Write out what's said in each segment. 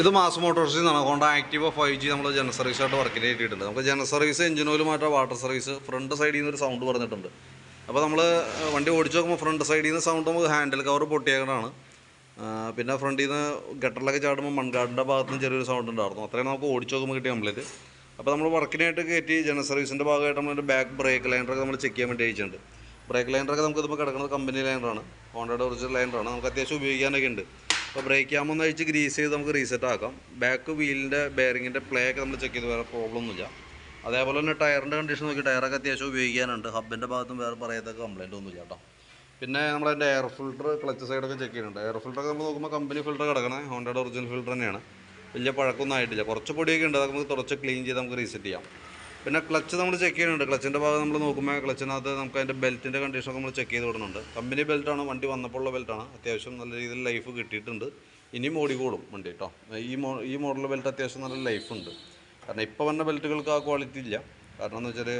ഇത് മാസ് മോട്ടോഴ്സിൽ നിന്നാണ് ഹോണ്ട ആക്റ്റീവ ഫൈവ് ജി നമ്മൾ ജനറൽ സർവീസ് ആയിട്ട് വർക്കിന് കിട്ടിയിട്ടുണ്ട് നമുക്ക് ജന സർവീസ് എഞ്ചിൻ ഓയിൽ മാറ്റാം വാട്ടർ സർവീസ് ഫ്രണ്ട് സൈഡിൽ നിന്ന് ഒരു സൗണ്ട് പറഞ്ഞിട്ടുണ്ട്. അപ്പോൾ നമ്മൾ വണ്ടി ഓടിച്ച് നോക്കുമ്പോൾ ഫ്രണ്ട് സൈഡിൽ നിന്ന് സൗണ്ട് നമുക്ക് ഹാൻഡിൽ കവർ പൊട്ടിയേക്കണതാണ്. പിന്നെ ഫ്രണ്ടിൽ നിന്ന് ഗട്ടറിലൊക്കെ ചാടുമ്പോൾ മൺകാടിന്റെ ഭാഗത്ത് നിന്ന് ചെറിയൊരു സൗണ്ട് ഉണ്ടായിരുന്നു. അത്രയും നമുക്ക് ഓടിച്ച് നോക്കുമ്പോൾ കിട്ടിയ കംപ്ലീറ്റ് അപ്പോൾ നമ്മൾ വർക്കിനായിട്ട് കയറ്റി ജന സർവീസിന്റെ ഭാഗമായിട്ട് നമ്മൾ ബാക്ക് ബ്രേക്ക് ലൈനറൊക്കെ നമ്മൾ ചെക്ക് ചെയ്യാൻ വേണ്ടി അയച്ചിട്ടുണ്ട്. ബ്രേക്ക് ലൈനറൊക്കെ നമുക്ക് ഇതിപ്പോൾ കിടക്കുന്നത് കമ്പനി ലൈനറാണ് ഹോണ്ടയുടെ ഒറിജിനൽ ലൈനറാണ് നമുക്ക് അത്യാവശ്യം ഉപയോഗിക്കാനൊക്കെ ഉണ്ട്. അപ്പോൾ ബ്രേക്ക് ആകുമ്പോൾ അഴിച്ച് ഗ്രീസ് ചെയ്ത് നമുക്ക് റീസെറ്റ് ആക്കാം. ബാക്ക് വീലിന്റെ ബെയറിങ്ങിന്റെ പ്ലേ ഒക്കെ നമ്മൾ ചെക്ക് ചെയ്ത് വേറെ പ്രോബ്ലം ഒന്നുമില്ല. അതേപോലെ തന്നെ ടയറിന്റെ കണ്ടീഷൻ നോക്കി ടയറൊക്കെ അത്യാവശ്യം ഉപയോഗിക്കാനുണ്ട്. ഹബിന്റെ ഭാഗത്തും വേറെ പറയത്തൊക്കെ കംപ്ലൈന്റ് ഒന്നുമില്ല കേട്ടോ. പിന്നെ നമ്മളതിന്റെ എയർ ഫിൽട്ടർ ക്ലച്ച് സൈഡൊക്കെ ചെക്ക് ചെയ്യുന്നുണ്ട്. എയർ ഫിൽട്ടറൊക്കെ നമ്മൾ നോക്കുമ്പോൾ കമ്പനി ഫിൽട്ടർ കിടക്കണേ. ഹോണ്ടയുടെ ഒറിജിനൽ ഫിൽട്ടർ തന്നെയാണ്. വലിയ പഴക്കമൊന്നും ആയിട്ടില്ല. കുറച്ച് പൊടിയൊക്കെ ഉണ്ട്. അതൊക്കെ നമുക്ക് തുടച്ച് ക്ലീൻ ചെയ്ത് നമുക്ക് റീസെറ്റ് ചെയ്യാം. പിന്നെ ക്ലച്ച് നമ്മൾ ചെക്ക് ചെയ്യുന്നുണ്ട്. ക്ലച്ചിന്റെ ഭാഗം നമ്മൾ നോക്കുമ്പോൾ ക്ലച്ചിനകത്ത് നമുക്ക് അതിന്റെ ബെൽറ്റിന്റെ കണ്ടീഷനൊക്കെ നമ്മൾ ചെക്ക് ചെയ്ത് വിടുന്നുണ്ട് കമ്പനി ബെൽറ്റാണ് വണ്ടി വന്നപ്പോൾ ഉള്ള ബെൽറ്റാണ് അത്യാവശ്യം നല്ല രീതിയിൽ ലൈഫ് കിട്ടിയിട്ടുണ്ട്. ഇനിയും ഓടിക്കോളും വണ്ടി കേട്ടോ ഈ മോ ഈ മോഡൽ ബെൽറ്റ് അത്യാവശ്യം നല്ല ലൈഫുണ്ട് കാരണം ഇപ്പോൾ വന്ന ബെൽറ്റുകൾക്ക് ആ ക്വാളിറ്റി ഇല്ല. കാരണം എന്ന് വെച്ചാൽ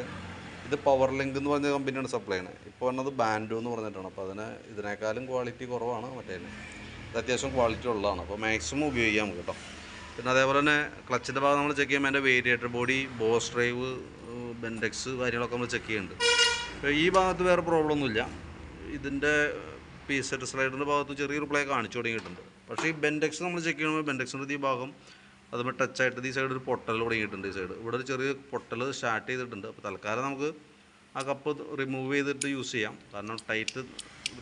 ഇത് പവർ ലിങ്ക് എന്ന് പറഞ്ഞ കമ്പനിയാണ് സപ്ലൈ ചെയ്യുന്നത്. ഇപ്പോൾ വന്നത് ബാൻഡു എന്ന് പറഞ്ഞിട്ടാണ്. അപ്പോൾ അതിന് ഇതിനേക്കാളും ക്വാളിറ്റി കുറവാണ് ഇത് അത്യാവശ്യം ക്വാളിറ്റി ഉള്ളതാണ്. അപ്പോൾ മാക്സിമം ഉപയോഗിക്കാം കേട്ടോ പിന്നെ അതേപോലെ തന്നെ ക്ലച്ചിന്റെ ഭാഗം നമ്മൾ ചെക്ക് ചെയ്യുമ്പോൾ അതിന്റെ variator body boss drive bendix കാര്യങ്ങളൊക്കെ നമ്മൾ ചെക്ക് ചെയ്യുന്നുണ്ട്. ഈ ഭാഗത്ത് വേറെ പ്രോബ്ലം ഒന്നുമില്ല ഇതിന്റെ പി സെറ്റ് സ്ലൈഡറിന്റെ ഭാഗത്ത് ചെറിയൊരു പ്ലേ കാണിച്ചു തുടങ്ങിയിട്ടുണ്ട്. പക്ഷേ ഈ ബെൻഡെക്സ് നമ്മൾ ചെക്ക് ചെയ്യുമ്പോൾ ബെൻഡെക്സിന്റെ ഈ ഭാഗം അതുമ്പോൾ ടച്ച് ആയിട്ട് ഈ സൈഡ് ഒരു പൊട്ടൽ തുടങ്ങിയിട്ടുണ്ട് ഈ സൈഡ് ഇവിടെ ഒരു ചെറിയ പൊട്ടൽ സ്റ്റാർട്ട് ചെയ്തിട്ടുണ്ട്. അപ്പോൾ തൽക്കാലം നമുക്ക് ആ കപ്പ് റിമൂവ് ചെയ്തിട്ട് യൂസ് ചെയ്യാം. കാരണം ടൈറ്റ്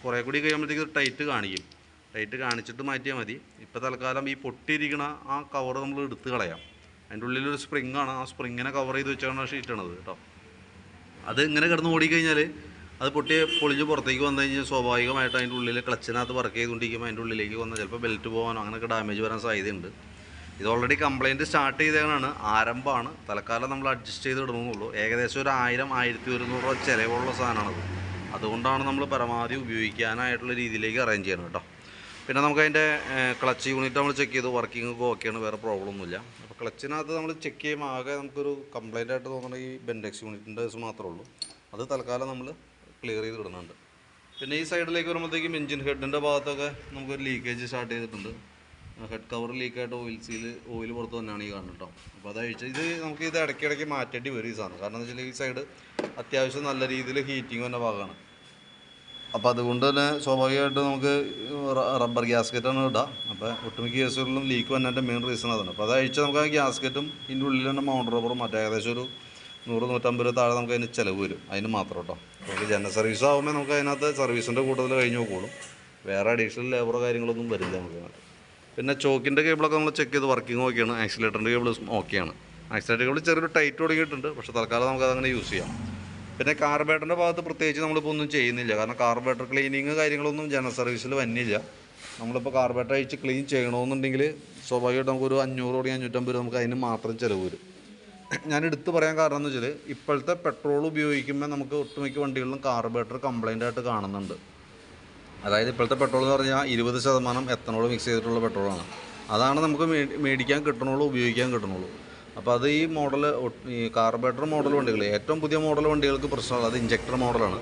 കുറേ കൂടി കഴിയുമ്പോഴത്തേക്ക് ടൈറ്റ് കാണിക്കും. ടൈറ്റ് കാണിച്ചിട്ട് മാറ്റിയാൽ മതി. ഇപ്പോൾ തൽക്കാലം ഈ പൊട്ടിയിരിക്കുന്ന ആ കവർ നമ്മൾ എടുത്ത് കളയാം. അതിന്റെ ഉള്ളിലൊരു സ്പ്രിങ്ങാണ് ആ സ്പ്രിങ്ങിനെ കവർ ചെയ്ത് വെച്ചാണ് ഷീറ്റാണത് കേട്ടോ അത് ഇങ്ങനെ കിടന്ന് ഓടിക്കഴിഞ്ഞാൽ അത് പൊട്ടി പൊളിഞ്ഞ് പുറത്തേക്ക് വന്നു കഴിഞ്ഞാൽ സ്വാഭാവികമായിട്ട് അതിന്റെ ഉള്ളിൽ ക്ലച്ചിനകത്ത് വർക്ക് ചെയ്തുകൊണ്ടിരിക്കുമ്പോൾ അതിന്റെ ഉള്ളിലേക്ക് വന്നാൽ ചിലപ്പോൾ ബെൽറ്റ് പോകാനോ അങ്ങനെയൊക്കെ ഡാമേജ് വരാൻ സാധ്യതയുണ്ട്. ഇത് ഓൾറെഡി കംപ്ലയിന്റ് സ്റ്റാർട്ട് ചെയ്തതാണ് ആരംഭമാണ്. തൽക്കാലം നമ്മൾ അഡ്ജസ്റ്റ് ചെയ്ത് ഇടണമെന്നുള്ളൂ ഏകദേശം ഒരു ആയിരം ആയിരത്തി ഒരുന്നൂറ് രൂപ ചിലവുള്ള സാധനമാണത് അതുകൊണ്ടാണ് നമ്മൾ പരമാവധി ഉപയോഗിക്കാനായിട്ടുള്ള രീതിയിലേക്ക് അറേഞ്ച് ചെയ്യണം കേട്ടോ പിന്നെ നമുക്ക് അതിന്റെ ക്ലച്ച് യൂണിറ്റ് നമ്മൾ ചെക്ക് ചെയ്തു. വർക്കിംഗ് ഓക്കെയാണ് വേറെ പ്രോബ്ലം ഒന്നുമില്ല. അപ്പോൾ ക്ലച്ചിനകത്ത് നമ്മൾ ചെക്ക് ചെയ്യുമ്പോൾ ആകെ നമുക്കൊരു കംപ്ലൈന്റ് ആയിട്ട് തോന്നുന്നത് ഈ ബെൻഡെക്സ് യൂണിറ്റിന്റെ കേസ് മാത്രമേ ഉള്ളൂ. അത് തൽക്കാലം നമ്മൾ ക്ലിയർ ചെയ്ത് ഇടുന്നുണ്ട് പിന്നെ ഈ സൈഡിലേക്ക് വരുമ്പോഴത്തേക്കും എഞ്ചിൻ ഹെഡിന്റെ ഭാഗത്തൊക്കെ നമുക്കൊരു ലീക്കേജ് സ്റ്റാർട്ട് ചെയ്തിട്ടുണ്ട്. ഹെഡ് കവർ ലീക്കായിട്ട് ഓയിൽ സീൽ ഓയിൽ പുറത്ത് തന്നെയാണ് ഈ കാണുന്നത് കേട്ടോ അപ്പോൾ അത് ഇത് നമുക്ക് ഇത് ഇടയ്ക്കിടയ്ക്ക് മാറ്റേണ്ടി വരും ഈ സാധനം. കാരണം എന്താ വെച്ചാൽ ഈ സൈഡ് അത്യാവശ്യം നല്ല രീതിയിൽ ഹീറ്റിംഗ് വന്ന ഭാഗമാണ്. അപ്പോൾ അതുകൊണ്ട് തന്നെ സ്വാഭാവികമായിട്ട് നമുക്ക് റബ്ബർ ഗ്യാസ്കറ്റാണ് ഇടുക അപ്പോൾ ഒട്ടുമിക്ക കേസുകളിലും ലീക്ക് വന്നതിന്റെ മെയിൻ റീസൺ അതാണ്. അപ്പോൾ അത് അഴിച്ച് നമുക്ക് ആ ഗ്യാസ്കറ്റും ഇതിന്റെ ഉള്ളിൽ തന്നെ മൗണ്ട് റബ്ബറും മറ്റേ ഏകദേശം ഒരു നൂറ് നൂറ്റമ്പത് രൂപ താഴെ നമുക്ക് അതിന് ചിലവ് വരും. അതിന് മാത്രം കേട്ടോ നമുക്ക് ജനറൽ സർവീസ് ആകുമ്പോൾ നമുക്ക് അതിനകത്ത് സർവീസിന്റെ കൂടുതൽ കഴിഞ്ഞ് നോക്കുള്ളൂ വേറെ അഡീഷണൽ ലേബറോ കാര്യങ്ങളൊന്നും വരില്ല നമുക്ക്. പിന്നെ ചോക്കിന്റെ കേബിളൊക്കെ നമ്മൾ ചെക്ക് ചെയ്ത് വർക്കിംഗ് ഓക്കെയാണ് ആക്സിലേറ്ററിന്റെ കേബിൾ ഓക്കെയാണ് ആക്സിലേറ്റർ കേബിൾ ചെറിയൊരു ടൈറ്റ് തുടങ്ങിയിട്ടുണ്ട്. പക്ഷേ തൽക്കാലം നമുക്കതങ്ങനെ യൂസ് ചെയ്യാം. പിന്നെ കാർബേറ്ററിന്റെ ഭാഗത്ത് പ്രത്യേകിച്ച് നമ്മളിപ്പോൾ ഒന്നും ചെയ്യുന്നില്ല. കാരണം കാർബേറ്റർ ക്ലീനിങ് കാര്യങ്ങളൊന്നും ജനറൽ സർവീസിൽ വന്നില്ല. നമ്മളിപ്പോൾ കാർബേറ്റർ അഴിച്ച് ക്ലീൻ ചെയ്യണമെന്നുണ്ടെങ്കിൽ സ്വാഭാവികമായിട്ട് നമുക്കൊരു അഞ്ഞൂറ് കോടി അഞ്ഞൂറ്റമ്പത് രൂപ നമുക്ക് അതിന് മാത്രം ചിലവ് വരും. ഞാൻ എടുത്തു പറയാൻ കാരണം എന്ന് വെച്ചാൽ ഇപ്പോഴത്തെ പെട്രോൾ ഉപയോഗിക്കുമ്പോൾ നമുക്ക് ഒട്ടുമിക്ക വണ്ടികളിലും കാർബേറ്റർ കംപ്ലൈന്റ് ആയിട്ട് കാണുന്നുണ്ട്. അതായത് ഇപ്പോഴത്തെ പെട്രോൾ എന്ന് പറഞ്ഞാൽ ഇരുപത് ശതമാനം എത്തനോൾ മിക്സ് ചെയ്തിട്ടുള്ള പെട്രോളാണ് അതാണ് നമുക്ക് മേടിക്കാൻ കിട്ടണുള്ളൂ ഉപയോഗിക്കാൻ കിട്ടണുള്ളൂ. അപ്പോൾ അത് ഈ മോഡൽ ഈ കാർബേറ്റർ മോഡൽ വണ്ടികൾ ഏറ്റവും പുതിയ മോഡൽ വണ്ടികൾക്ക് പ്രശ്നമുള്ളത് അത് ഇഞ്ചക്ടർ മോഡലാണ്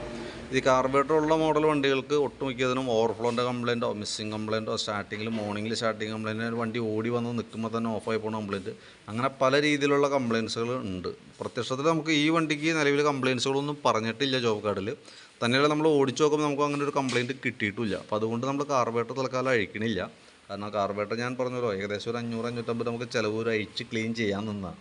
ഈ കാർബേറ്റർ ഉള്ള മോഡൽ വണ്ടികൾക്ക് ഒട്ടുമിക്കതിനും ഓവർഫ്ലോന്റെ കംപ്ലയിന്റോ മിസ്സിങ് കംപ്ലയിന്റോ സ്റ്റാർട്ടിങ്ങിൽ മോർണിംഗിൽ സ്റ്റാർട്ടിങ് കംപ്ലയിന്റ് വണ്ടി ഓടി വന്ന് നിൽക്കുമ്പോൾ തന്നെ ഓഫായി പോകുന്ന കംപ്ലയിന്റ് അങ്ങനെ പല രീതിയിലുള്ള കംപ്ലയിൻസുകൾ ഉണ്ട്. പ്രത്യക്ഷത്തിൽ നമുക്ക് ഈ വണ്ടിക്ക് നിലവിൽ കംപ്ലയിൻസുകളൊന്നും പറഞ്ഞിട്ടില്ല ജോബ് കാർഡിൽ തന്നെയല്ല നമ്മൾ ഓടിച്ച് നോക്കുമ്പോൾ നമുക്ക് അങ്ങനെ ഒരു കംപ്ലയിന്റ് കിട്ടിയിട്ടില്ല. അപ്പോൾ അതുകൊണ്ട് നമ്മൾ കാർബേറ്റർ തൽക്കാലം അഴിക്കണില്ല. കാരണം കാർബേറ്റർ ഞാൻ പറഞ്ഞല്ലോ ഏകദേശം ഒരു അഞ്ഞൂറ് അഞ്ഞൂറ്റമ്പത് നമുക്ക് ചിലവ് ഒരു അഴിച്ച് ക്ലീൻ ചെയ്യാൻ നിന്നാണ്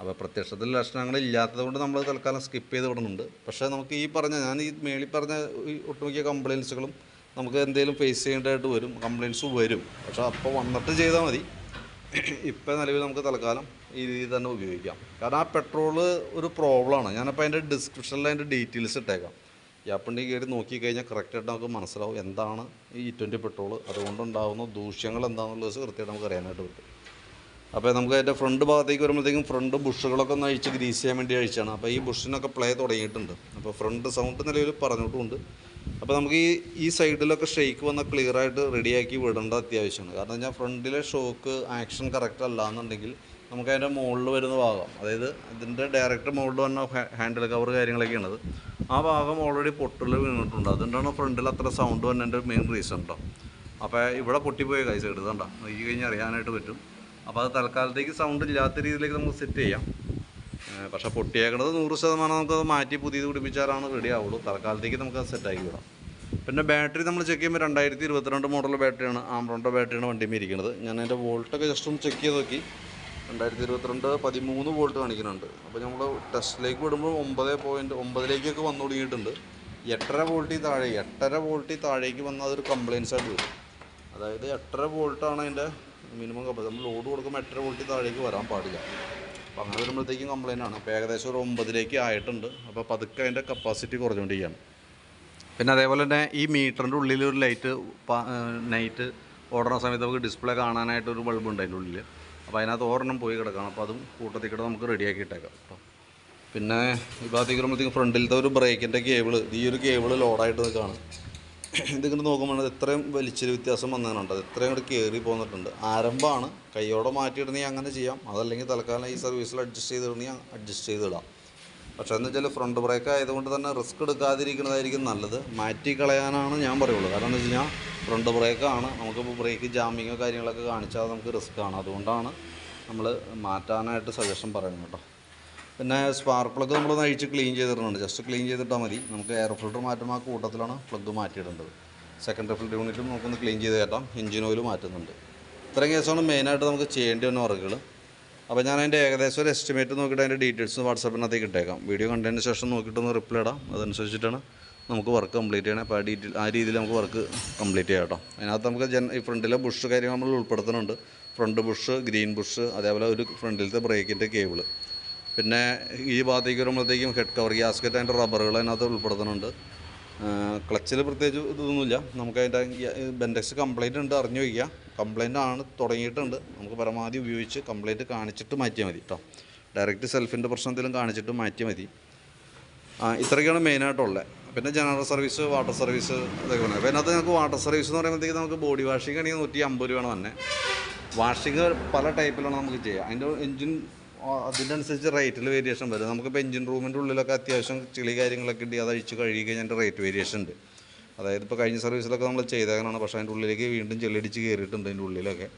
അപ്പോൾ പ്രത്യക്ഷത്തിൽ ലക്ഷണങ്ങൾ ഇല്ലാത്തത് കൊണ്ട് നമ്മൾ തൽക്കാലം സ്കിപ്പ് ചെയ്ത് വിടുന്നുണ്ട് പക്ഷേ നമുക്ക് ഈ പറഞ്ഞ ഞാൻ ഈ മേളിൽ പറഞ്ഞ ഈ ഒട്ടുമിക്ക കംപ്ലയിൻസുകളും നമുക്ക് എന്തെങ്കിലും ഫേസ് ചെയ്യേണ്ടതായിട്ട് വരും കംപ്ലയിൻസ് വരും. പക്ഷേ അപ്പോൾ വന്നിട്ട് ചെയ്താൽ മതി. ഇപ്പം നിലവിൽ നമുക്ക് തൽക്കാലം ഈ രീതിയിൽ തന്നെ ഉപയോഗിക്കാം. കാരണം ആ പെട്രോൾ ഒരു പ്രോബ്ലമാണ് ഞാനപ്പോൾ അതിന്റെ ഡിസ്ക്രിപ്ഷനിൽ അതിന്റെ ഡീറ്റെയിൽസ് ഇട്ടേക്കാം. ആപ്പിന്റെ കയറി നോക്കിക്കഴിഞ്ഞാൽ കറക്റ്റായിട്ട് നമുക്ക് മനസ്സിലാവും എന്താണ് ഈ ട്വന്റി പെട്രോൾ അതുകൊണ്ടുണ്ടാകുന്ന ദൂഷ്യങ്ങൾ എന്താണെന്നുള്ളത് കൃത്യമായിട്ട് നമുക്ക് അറിയാനായിട്ട് പറ്റും. അപ്പോൾ നമുക്ക് അതിന്റെ ഫ്രണ്ട് ഭാഗത്തേക്ക് വരുമ്പോഴത്തേക്കും ഫ്രണ്ട് ബുഷുകളൊക്കെ ഒന്ന് അഴിച്ച് ഗ്രീസ് ചെയ്യാൻ വേണ്ടി അഴിച്ചാണ്. അപ്പോൾ ഈ ബുഷിനൊക്കെ പ്ലേ തുടങ്ങിയിട്ടുണ്ട്. അപ്പോൾ ഫ്രണ്ട് സൗണ്ട് നിലവിൽ പറഞ്ഞിട്ടുമുണ്ട്. അപ്പോൾ നമുക്ക് ഈ ഈ സൈഡിലൊക്കെ ഷെയ്ക്ക് വന്ന ക്ലിയർ ആയിട്ട് റെഡിയാക്കി വിടേണ്ട അത്യാവശ്യമാണ്. കാരണം ഞാൻ ഫ്രണ്ടിലെ ഷോക്ക് ആക്ഷൻ കറക്റ്റ് അല്ല എന്നുണ്ടെങ്കിൽ നമുക്ക് അതിന്റെ മുകളിൽ വരുന്ന ഭാഗം അതായത് ഇതിന്റെ ഡയറക്റ്റ് മുകളിൽ വന്ന ഹാൻഡിൽ കവർ കാര്യങ്ങളൊക്കെയാണത്. ആ ഭാഗം ഓൾറെഡി പൊട്ടൽ വീണിട്ടുണ്ട്. അതുകൊണ്ടാണ് ഫ്രണ്ടിൽ അത്ര സൗണ്ട് വന്നതിന്റെ മെയിൻ റീസൺ കേട്ടോ അപ്പോൾ ഇവിടെ പൊട്ടിപ്പോയ കൈ സൈഡ് കണ്ട? നോക്കി കഴിഞ്ഞാൽ അറിയാനായിട്ട് പറ്റും. അപ്പോൾ അത് തൽക്കാലത്തേക്ക് സൗണ്ട് ഇല്ലാത്ത രീതിയിലേക്ക് നമുക്ക് സെറ്റ് ചെയ്യാം. പക്ഷേ പൊട്ടിയേക്കണത് നൂറ് ശതമാനം നമുക്കത് മാറ്റി പുതിയത് പിടിപ്പിച്ചാലാണ് റെഡി ആവുള്ളൂ. തൽക്കാലത്തേക്ക് നമുക്ക് അത് സെറ്റാക്കി വിടാം. പിന്നെ ബാറ്ററി നമ്മൾ ചെക്ക് ചെയ്യുമ്പോൾ രണ്ടായിരത്തി ഇരുപത്തിരണ്ട് മോഡൽ ബാറ്ററിയാണ് ആംബ്രോണിന്റെ ബാറ്ററിയാണ് വണ്ടിയിൽ ഇരിക്കുന്നത് ഞാൻ അതിന്റെ വോൾട്ടൊക്കെ ജസ്റ്റ് ഒന്ന് ചെക്ക് ചെയ്ത് നോക്കി. രണ്ടായിരത്തി ഇരുപത്തിരണ്ട് പതിമൂന്ന് വോൾട്ട് കാണിക്കുന്നുണ്ട്. അപ്പോൾ നമ്മൾ ടെസ്റ്റിലേക്ക് വിടുമ്പോൾ ഒമ്പത് പോയിന്റ് ഒമ്പതിലേക്കൊക്കെ വന്നു തുടങ്ങിയിട്ടുണ്ട്. എട്ടര വോൾട്ടിൽ താഴെ എട്ടര വോൾട്ടിൽ താഴേക്ക് വന്നാൽ അതൊരു കംപ്ലയിൻസ് ആയിട്ട് വരും. അതായത് എട്ടര വോൾട്ടാണ് അതിന്റെ മിനിമം കപ്പാസിറ്റി നമ്മൾ ലോഡ് കൊടുക്കുമ്പോൾ എട്ടര വോൾട്ടിൽ താഴേക്ക് വരാൻ പാടില്ല. അപ്പോൾ അങ്ങനെ വരുമ്പോഴത്തേക്കും കംപ്ലയിന്റ് ആണ്. അപ്പോൾ ഏകദേശം ഒരു ഒമ്പതിലേക്ക് ആയിട്ടുണ്ട്. അപ്പോൾ പതുക്കെ അതിന്റെ കപ്പാസിറ്റി കുറഞ്ഞുകൊണ്ടിരിക്കുകയാണ്. പിന്നെ അതേപോലെ തന്നെ ഈ മീറ്ററിന്റെ ഉള്ളിൽ ഒരു ലൈറ്റ് നൈറ്റ് ഓടുന്ന സമയത്ത് നമുക്ക് ഡിസ്പ്ലേ കാണാനായിട്ട് ഒരു ബൾബ് ഉണ്ട് അതിന്റെ ഉള്ളിൽ അപ്പോൾ അതിനകത്ത് ഒരെണ്ണം പോയി കിടക്കണം. അപ്പോൾ അതും കൂട്ടത്തിൽ കൂടെ നമുക്ക് റെഡിയാക്കി ഇട്ടേക്കാം കേട്ടോ പിന്നെ ഈ ഭാഗത്തേക്ക് ഫ്രണ്ടിലത്തെ ഒരു ബ്രേക്കിന്റെ കേബിൾ ഈ ഒരു കേബിൾ ലോഡായിട്ട് നിൽക്കുകയാണ് ഇതിങ്ങനെ നോക്കുമ്പോൾ ഇത്രയും വലിച്ചൊരു വ്യത്യാസം വന്നതിനുണ്ട് അത് ഇത്രയും കൂടി കയറി പോന്നിട്ടുണ്ട്. ആരംഭമാണ്. കൈയോടെ മാറ്റിയിടണമെങ്കിൽ അങ്ങനെ ചെയ്യാം. അതല്ലെങ്കിൽ തൽക്കാലം ഈ സർവീസിൽ അഡ്ജസ്റ്റ് ചെയ്തിടണമെങ്കിൽ അഡ്ജസ്റ്റ് ചെയ്തിടാം. പക്ഷേ എന്ന് വെച്ചാൽ ഫ്രണ്ട് ബ്രേക്ക് ആയതുകൊണ്ട് തന്നെ റിസ്ക് എടുക്കാതിരിക്കുന്നതായിരിക്കും നല്ലത്. മാറ്റി കളയാനാണ് ഞാൻ പറയുള്ളൂ. കാരണം എന്ന് വെച്ച് കഴിഞ്ഞാൽ ഫ്രണ്ട് ബ്രേക്കാണ് നമുക്കിപ്പോൾ ബ്രേക്ക് ജാമിങ്ങോ കാര്യങ്ങളൊക്കെ കാണിച്ചാൽ നമുക്ക് റിസ്ക് ആണ്. അതുകൊണ്ടാണ് നമ്മൾ മാറ്റാനായിട്ട് സജഷൻ പറയുന്നത് കേട്ടോ. പിന്നെ സ്പാർക്ക് പ്ലഗ് നമ്മളൊന്ന് അഴിച്ച് ക്ലീൻ ചെയ്തിട്ടുണ്ട് ജസ്റ്റ് ക്ലീൻ ചെയ്തിട്ടാൽ മതി. നമുക്ക് എയർ ഫിൽറ്റർ മാറ്റുമ്പോൾ ആ കൂട്ടത്തിലാണ് പ്ലഗ് മാറ്റിയിടേണ്ടത്. സെക്കൻഡറി ഫിൽറ്റർ യൂണിറ്റും നമുക്കൊന്ന് ക്ലീൻ ചെയ്ത് കയറ്റാം എഞ്ചിൻ ഓയിൽ മാറ്റുന്നുണ്ട്. ഇത്രയും കേസാണ് മെയിനായിട്ട് നമുക്ക് ചെയ്യേണ്ടി വന്ന വർക്കുകൾ അപ്പോൾ ഞാൻ അതിന്റെ ഏകദേശം ഒരു എസ്റ്റിമേറ്റ് നോക്കിയിട്ട് അതിന്റെ ഡീറ്റെയിൽസ് വാട്സാപ്പിനകത്തേക്ക് ഇട്ടേക്കാം. വീഡിയോ കണ്ടതിന് ശേഷം നോക്കിയിട്ടൊന്ന് റിപ്ലൈ ഇടാം. അതനുസരിച്ചിട്ടാണ് നമുക്ക് വർക്ക് കംപ്ലീറ്റ് ചെയ്യണം. അപ്പോൾ ആ ഡീറ്റെയിൽ ആ രീതിയിൽ നമുക്ക് വർക്ക് കംപ്ലീറ്റ് ചെയ്യാം കേട്ടോ. അതിനകത്ത് നമുക്ക് ജൻ ഈ ഫ്രണ്ടിലെ ബുഷ് കാര്യങ്ങൾ നമ്മൾ ഉൾപ്പെടുത്തുന്നുണ്ട്. ഫ്രണ്ട് ബുഷ് ഗ്രീൻ ബുഷ് അതേപോലെ ഒരു ഫ്രണ്ടിലത്തെ ബ്രേക്കിന്റെ കേബിൾ പിന്നെ ഈ ഭാഗത്തേക്ക് വരുമ്പോഴത്തേക്കും ഹെഡ് കവർ ഗ്യാസ്കറ്റ് അതിന്റെ റബ്ബറുകൾ അതിനകത്ത് ഉൾപ്പെടുത്തുന്നുണ്ട്. ക്ലച്ചിൽ പ്രത്യേകിച്ച് ഇതൊന്നുമില്ല. നമുക്ക് അതിന്റെ ബെൻഡക്സ് കംപ്ലൈന്റ് ഉണ്ട് അറിഞ്ഞു വയ്ക്കുക കംപ്ലൈന്റ് ആണ് തുടങ്ങിയിട്ടുണ്ട്. നമുക്ക് പരമാവധി ഉപയോഗിച്ച് കംപ്ലൈന്റ് കാണിച്ചിട്ട് മാറ്റിയാൽ മതി കേട്ടോ ഡയറക്റ്റ് സെൽഫിന്റെ പ്രശ്നത്തിലും കാണിച്ചിട്ട് മാറ്റിയാൽ മതി. ആ ഇത്രയൊക്കെയാണ് മെയിനായിട്ടുള്ളത് പിന്നെ ജനറൽ സർവീസ് വാട്ടർ സർവീസ് അതൊക്കെ പറഞ്ഞത് അപ്പോൾ അതിനകത്ത് നമുക്ക് വാട്ടർ സർവീസ് എന്ന് പറയുമ്പോഴത്തേക്ക് നമുക്ക് ബോഡി വാഷിംഗ് ആണെങ്കിൽ നൂറ്റി അമ്പത് രൂപയാണ് തന്നെ വാഷിംഗ് പല ടൈപ്പിലാണ് നമുക്ക് ചെയ്യുക അതിന്റെ എൻജിൻ അതിന്റെ അനുസരിച്ച് റേറ്റിൽ വേരിയേഷൻ വരും. നമുക്കിപ്പോൾ എഞ്ചിൻ റൂമിന്റെ ഉള്ളിലൊക്കെ അത്യാവശ്യം ചെളി കാര്യങ്ങളൊക്കെ ഉണ്ട് അത് അഴിച്ച് കഴുകി കഴിഞ്ഞാൽ റേറ്റ് വേരിയേഷൻ ഉണ്ട് അതായത് ഇപ്പോൾ കഴിഞ്ഞ സർവീസിലൊക്കെ നമ്മൾ ചെയ്തേക്കാനാണ് പക്ഷേ അതിന്റെ ഉള്ളിലേക്ക് വീണ്ടും ചെളിടിച്ച് കയറിയിട്ടുണ്ട് അതിന്റെ ഉള്ളിലൊക്കെ.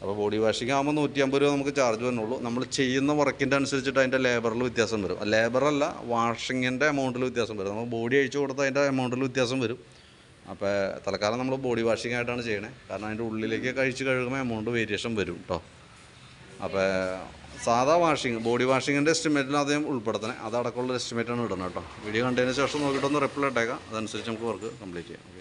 അപ്പോൾ ബോഡി വാഷിംഗ് ആകുമ്പോൾ നൂറ്റി അമ്പത് രൂപ നമുക്ക് ചാർജ് വരുന്നുള്ളൂ നമ്മൾ ചെയ്യുന്ന വർക്കിന്റെ അനുസരിച്ചിട്ട് അതിന്റെ ലേബറിൽ വ്യത്യാസം വരും. ലേബറല്ല വാഷിങ്ങിന്റെ എമൗണ്ടിൽ വ്യത്യാസം വരും. നമ്മൾ ബോഡി അഴിച്ചു കൊടുത്താൽ അതിന്റെ എമൗണ്ടിൽ വ്യത്യാസം വരും. അപ്പോൾ തൽക്കാലം നമ്മൾ ബോഡി വാഷിംഗ് ആയിട്ടാണ് ചെയ്യണേ. കാരണം അതിന്റെ ഉള്ളിലേക്ക് കഴിച്ച് കഴുകുമ്പോൾ എമൗണ്ട് വേരിയേഷൻ വരും കേട്ടോ അപ്പോൾ സാധാ വാഷിംഗ് ബോഡി വാഷിങ്ങിന്റെ എസ്റ്റിമേറ്റിൽ ആദ്യം ഉൾപ്പെടുത്തണേ. അതടക്കമുള്ള എസ്റ്റിമേറ്റാണ് ഇടുന്നത് കേട്ടോ. വീഡിയോ കണ്ടതിന് ശേഷം നോക്കിയിട്ടൊന്ന് റിപ്ലൈ ഇട്ടേക്കാം. അതനുസരിച്ച് നമുക്ക് വർക്ക് കംപ്ലീറ്റ് ചെയ്യാം.